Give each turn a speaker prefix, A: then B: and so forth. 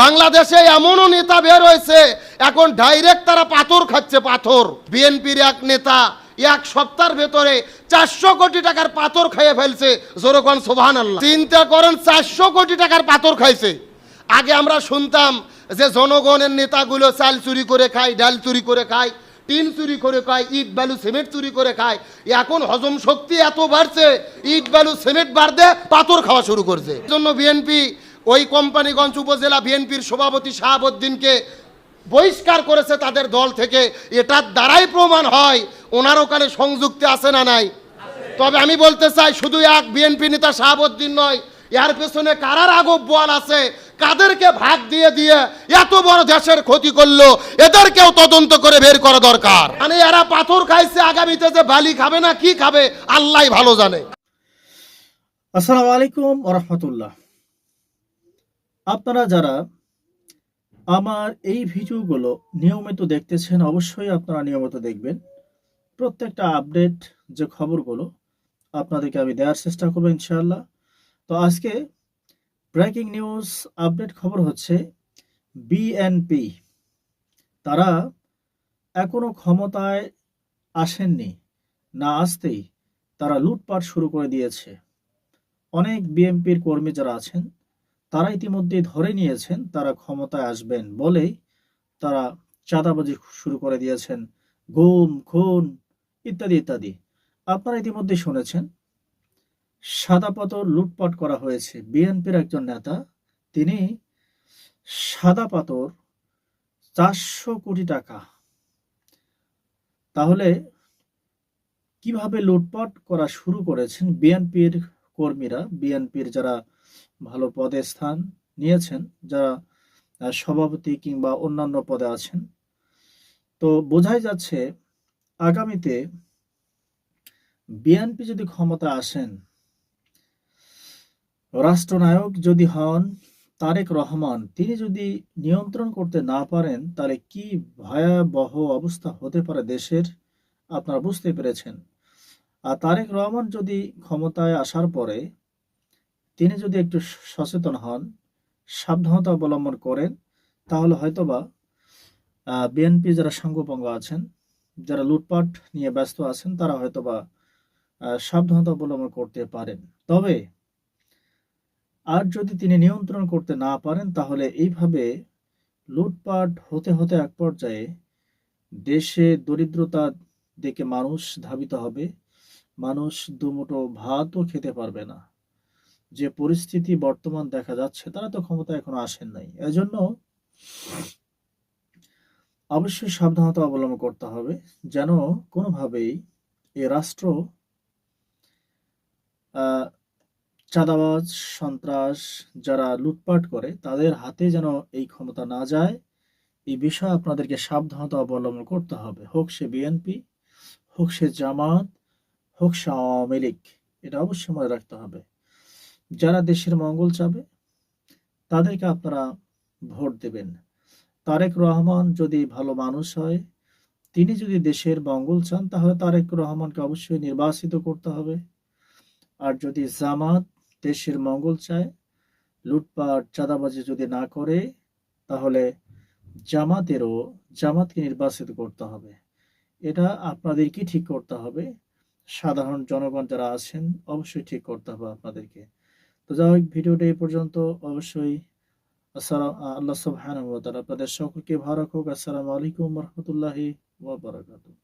A: বাংলাদেশে এমনও নেতা বের হয়েছে, এখন ডাইরেক্ট তারা পাথর খাচ্ছে পাথর। বিএনপির এক নেতা এক সপ্তাহের ভেতরে চারশো কোটি টাকার পাথর খেয়ে ফেলছে। জোরকন সোভান চিন্তা করেন, চারশো কোটি টাকার পাথর খাইছে। আগে আমরা শুনতাম যে জনগণের নেতাগুলো চাল চুরি করে খায়, ডাল চুরি করে খায়, টিন চুরি করে খায়, ইট, বালু, সিমেন্ট চুরি করে খায়। এখন হজম শক্তি এত বাড়ছে, ইট, বালু, সিমেন্ট বাড়তে পাথর খাওয়া শুরু করছে। জন্য বিএনপি ওই কোম্পানিগঞ্জ উপজেলা বিএনপির সভাপতি শাহাবুদ্দিনকে বহিষ্কার করেছে তাদের দল থেকে। এটার দ্বারাই প্রমাণ হয় ওনার ওখানে সংযুক্তি আছে না নাই। তবে আমি বলতে চাই, শুধু এক বিএনপি নেতা শাহাবুদ্দিন নয়, এর পেছনে কারার আগব বল আছে, কাদেরকে ভাগ দিয়ে দিয়ে এত বড় দেশের ক্ষতি করল, এদেরকেও তদন্ত করে বের করা দরকার। মানে এরা পাথর খাইছে, আগামীতে যে বালি খাবে না, কি খাবে, আল্লাহ ভালো জানে।
B: আসসালামু আলাইকুম রহমতুল্লাহ। আপনারা যারা আমার এই ভিডিওগুলো নিয়মিত দেখতেছেন, অবশ্যই আপনারা নিয়মিত দেখবেন। প্রত্যেকটা আপডেট যে খবরগুলো আপনাদেরকে আমি দেওয়ার চেষ্টা করব ইনশাআল্লাহ। তো আজকে ব্রেকিং নিউজ আপডেট খবর হচ্ছে বিএনপি। তারা এখনও ক্ষমতায় আসেননি, না আসতেই তারা লুটপাট শুরু করে দিয়েছে। অনেক বিএনপির কর্মী যারা আছেন তারা ইতিমধ্যে ধরে নিয়েছেন তারা ক্ষমতায় আসবেন বলেই তারা চাঁদাবাজি শুরু করে দিয়েছেন। গুম, খুন ইত্যাদি ইত্যাদি। আপনারা ইতিমধ্যে শুনেছেন সাদা পাথর লুটপাট করা হয়েছে। বিএনপির একজন নেতা, তিনি সাদা পাথর চারশো কোটি টাকা। তাহলে কীভাবে লুটপাট করা শুরু করেছেন বিএনপির কর্মীরা, বিএনপির যারা ভালো পদে স্থান নিয়েছেন, যারা সভাপতি কিংবা অন্যান্য পদে আছেন, তো বোঝাই যাচ্ছে আগামীতে বিএনপি যদি ক্ষমতা আসেন, রাষ্ট্রনায়ক যদি হন তারেক রহমান, তিনি যদি নিয়ন্ত্রণ করতে না পারেন, তাহলে কি ভয়াবহ অবস্থা হতে পারে দেশের? আপনারা বুঝতে পেরেছেন। আর তারেক রহমান যদি ক্ষমতায় আসার পরে তিনি যদি একটু সচেতন হন, সাবধানতা অবলম্বন করেন, তাহলে হয়তোবা বিএনপি যারা সাঙ্গপাঙ্গ আছেন, যারা লুটপাট নিয়ে ব্যস্ত আছেন, তারা হয়তোবা সাবধানতা অবলম্বন করতে পারেন। তবে, আর যদি তিনি নিয়ন্ত্রণ করতে না পারেন, তাহলে এইভাবে লুটপাট হতে হতে এক পর্যায়ে দেশে দরিদ্রতা দেখে মানুষ ধাবিত হবে। মানুষ দুমুঠো ভাতও খেতে পারবে না। যে পরিস্থিতি বর্তমান দেখা যাচ্ছে, তারা তো ক্ষমতা এখনও আসেন নাই। এজন্য অবশ্যই সাবধানতা অবলম্বন করতে হবে যেন কোনোভাবেই এ রাষ্ট্র চাঁদাবাজ, সন্ত্রাস যারা লুটপাট করে, তাদের হাতে যেন এই ক্ষমতা না যায়, এই বিষয়ে আপনাদেরকে সাবধানতা অবলম্বন করতে হবে। হোক সে বিএনপি, হোক সে জামাত হোক আওয়ামী লীগ এটা অবশ্যই মনে রাখতে হবে। যারা দেশের মঙ্গল চাবে, তাদেরকে আপনারা ভোট দেবেন। তারেক রহমান যদি ভালো মানুষ হয়, তিনি যদি দেশের মঙ্গল চান, তাহলে তারেক রহমানকে অবশ্যই নির্বাচিত করতে হবে। আর যদি জামাত দেশের মঙ্গল চায়, লুটপাট, চাঁদাবাজি যদি না করে, তাহলে জামাতেরও, জামাতকে নির্বাচিত করতে হবে। এটা আপনাদেরকে ঠিক করতে হবে। সাধারণ জনগণ যারা আছেন, অবশ্যই ঠিক করতে হবে আপনাদেরকে। তো যাই হোক, ভিডিওটা এই পর্যন্ত। অবশ্যই আল্লাহ সুবহানাহু ওয়া তাআলা আপনাদের সকলকে ভালো রাখুক। আসসালামু আলাইকুম রহমতুল্লাহ বারাকাতুহু।